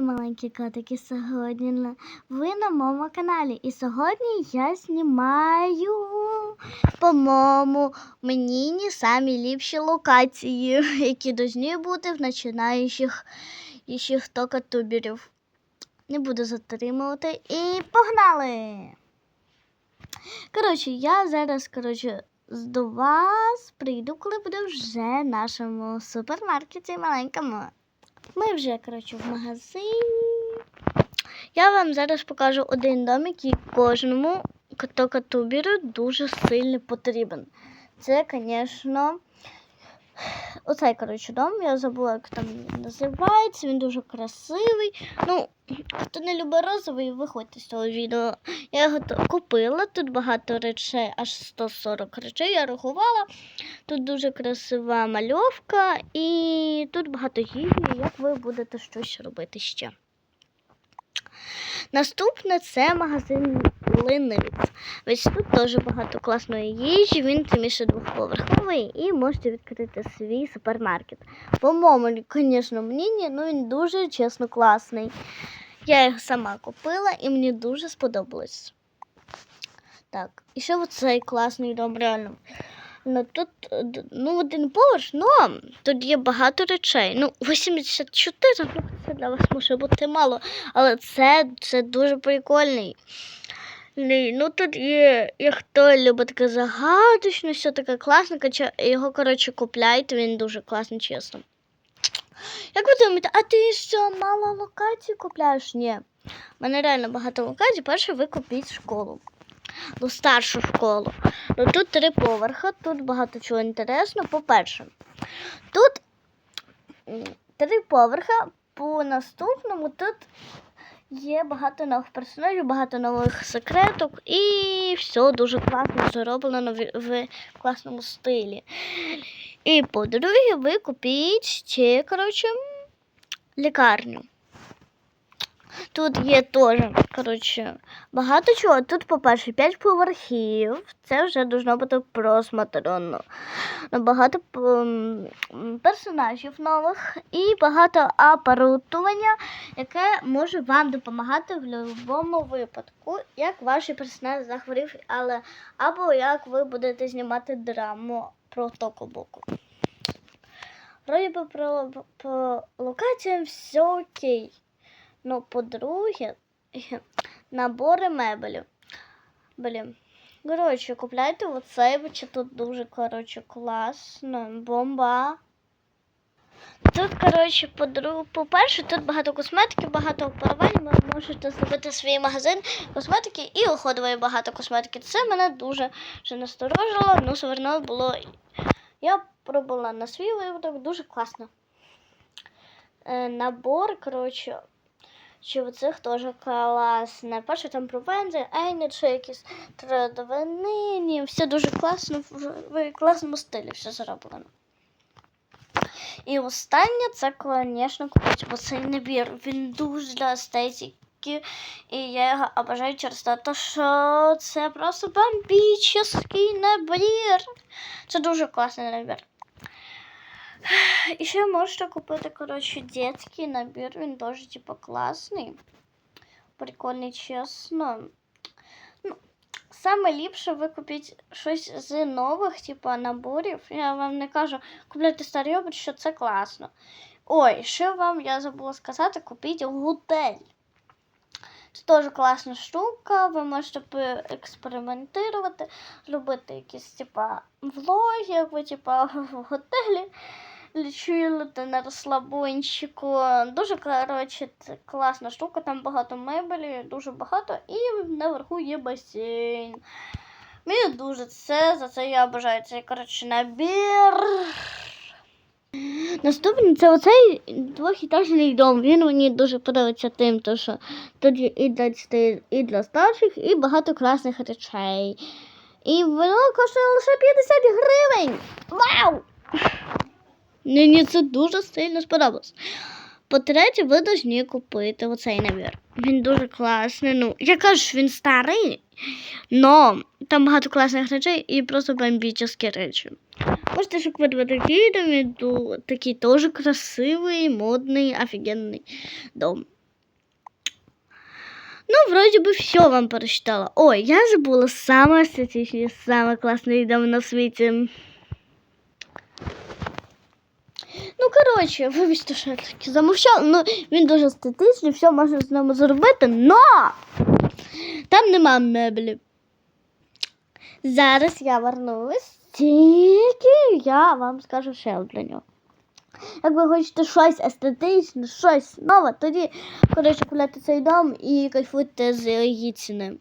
мої маленькі котики. Сьогодні ви на моєму каналі. І сьогодні я знімаю, по-моєму, мені не самі ліпші локації, які повинні бути в починаючих токатуберів. Не буду затримувати. І погнали! Коротше, я зараз, коротше, до вас прийду, коли буду вже в нашому супермаркеті маленькому. Ми вже, коротше, в магазині. Я вам зараз покажу один дом, який кожному котокатубіру дуже сильно потрібен. Це, звісно, оцей, коротше, дом. Я забула, як там називається. Він дуже красивий. Ну, хто не любить розовий, виходьте з цього відео. Я його купила. Тут багато речей, аж 140 речей. Я рахувала. Тут дуже красива мальовка і тут багато їжі, як ви будете щось робити ще. Наступне це магазин Линиць. Ось тут теж багато класної їжі, він тиміше двохповерховий і можете відкрити свій супермаркет. По-моєму, звісно, мені ні, ну він дуже чесно класний. Я його сама купила і мені дуже сподобалось. Так, і ще оцей класний дом, реально. Ну тут е, ну, один поверх, ну тут є багато речей. Ну, 84, ну це для вас може бути мало, але це, це дуже прикольний. Ну тут є, як хто любить таке загадочне, все таке класне, його, коротше, купляйте, він дуже класний, чесно. Як ви думаєте, а ти що, мало локацій купляєш? Ні. У мене реально багато локацій. Перше ви купіть школу. Ну, старшу школу. Ну, тут три поверхи, тут багато чого інтересного. По-перше, тут три поверхи, по наступному тут є багато нових персонажів, багато нових секреток і все дуже класно зроблено в, в класному стилі. І по-друге, ви купіть ще, коротше, лікарню. Тут є теж, коротше, багато чого. Тут, по-перше, 5 поверхів. Це вже должно бути просмотрено. Багато персонажів нових і багато апарутування, яке може вам допомагати в будь-якому випадку, як ваш персонаж захворів, але або як ви будете знімати драму про токобоку. Вроді би про, по локаціям все окей. Ну, по-друге, набори мебелів. Блін. Коротше, купляйте оцей, бо тут дуже, коротше, класно. Бомба. Тут, коротше, по-перше, тут багато косметики, багато оперувань. Ви можете зробити свій магазин косметики і уходової багато косметики. Це мене дуже вже насторожило, ну, все було. Я пробувала на свій випадок, дуже класно. Е, набор, коротше, що в цих теж класне. Перше там про Вензи, Ейні, чи якісь традовини, все дуже класно, в, класному стилі все зроблено. І останнє це, звісно, купити оцей набір. Він дуже для естетики. І я його обожаю через те, що це просто бомбічний набір. Це дуже класний набір. І ще можете купити, коротше, дитячий набір, він теж, типу, класний. Прикольний, чесно. Ну, саме ліпше ви купіть щось з нових, типу, наборів. Я вам не кажу, купляйте старий образ, що це класно. Ой, ще вам я забула сказати, купіть готель. Це теж класна штука, ви можете поекспериментувати, зробити якісь типа влоги, як ви типа в готелі чилити на розслабончику. Дуже коротше, це класна штука, там багато мебелі, дуже багато, і наверху є басейн. Мені дуже це, за це я бажаю цей коротше набір. Наступний це оцей двохітажний дом. Він мені дуже подобається тим, то що тут є і для дітей, і для старших, і багато класних речей. І воно коштує лише 50 гривень. Вау! Мені це дуже сильно сподобалось. По-третє, ви повинні купити оцей набір. Він дуже класний. Ну, я кажу, що він старий, але там багато класних речей і просто бомбічні речі. Можете шукати такі, він ду- такий теж красивий, модний, офігенний дом. Ну, вроді би, все вам перечитала. Ой, я забула саме естетичний, саме класний дом на світі. Ну, коротше, вибачте, що я таки замовчала. Ну, він дуже естетичний, все можна з ним зробити, но там нема меблів. Зараз я вернусь, тільки я вам скажу ще про нього. Як ви хочете щось естетичне, щось нове, тоді, коротше, купляйте цей дом і кайфуйте з її ціни.